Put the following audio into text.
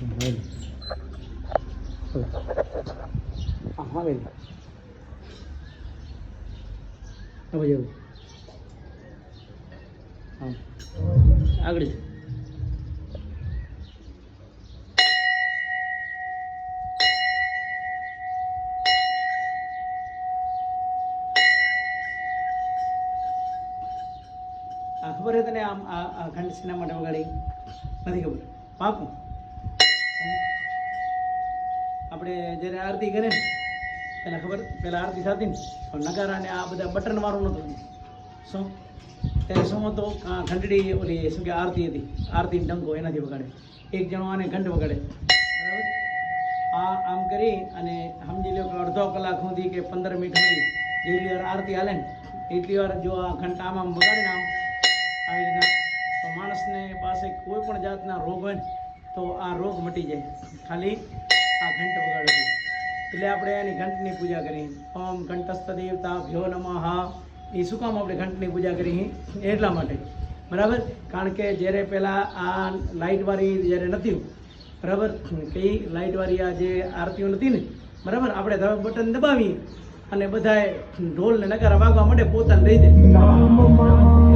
હવેલી બોલો. હા હવેલી હવે જવું હા આગળ જ. આ ખબર છે તને આમ આ આપણે જ્યારે આરતી કરે ને ખબર? પેલા આરતી થતી ને પણ નગારા ને આ બધા બટન વાળું નતું શું? ત્યારે શું હતો? ઘંટડી ઓલી શું કે આરતી હતી. આરતી ડંકો એનાથી વગાડે. એક જણો આને ઘંટ વગાડે. બરાબર? આ આમ કરી અને સમજી લો કે અડધો કલાક સુધી કે પંદર મિનિટ સુધી જેટલી વાર આરતી હાલે ને, એટલી વાર જો આ ઘંટ આમ આમ વગાડે આમ, આવી રીતના. તો માણસને પાસે કોઈ પણ જાતના રોગ હોય તો આ રોગ મટી જાય. ખાલી આ ઘંટ વગાડવી એટલે આપણે એની ઘંટની પૂજા કરી. ઓમ ઘંટસ્થ દેવતા ભ્યો નમઃ. એ શું કામ આપણે ઘંટની પૂજા કરી? એટલા માટે. બરાબર? કારણ કે જ્યારે પહેલાં આ લાઇટવાળી જ્યારે નથી બરાબર? કઈ લાઇટવાળી આ જે આરતીઓ નથી ને, બરાબર? આપણે બટન દબાવીએ અને બધાએ ઢોલને નકારા વાગવા માટે પોતાને એના માટે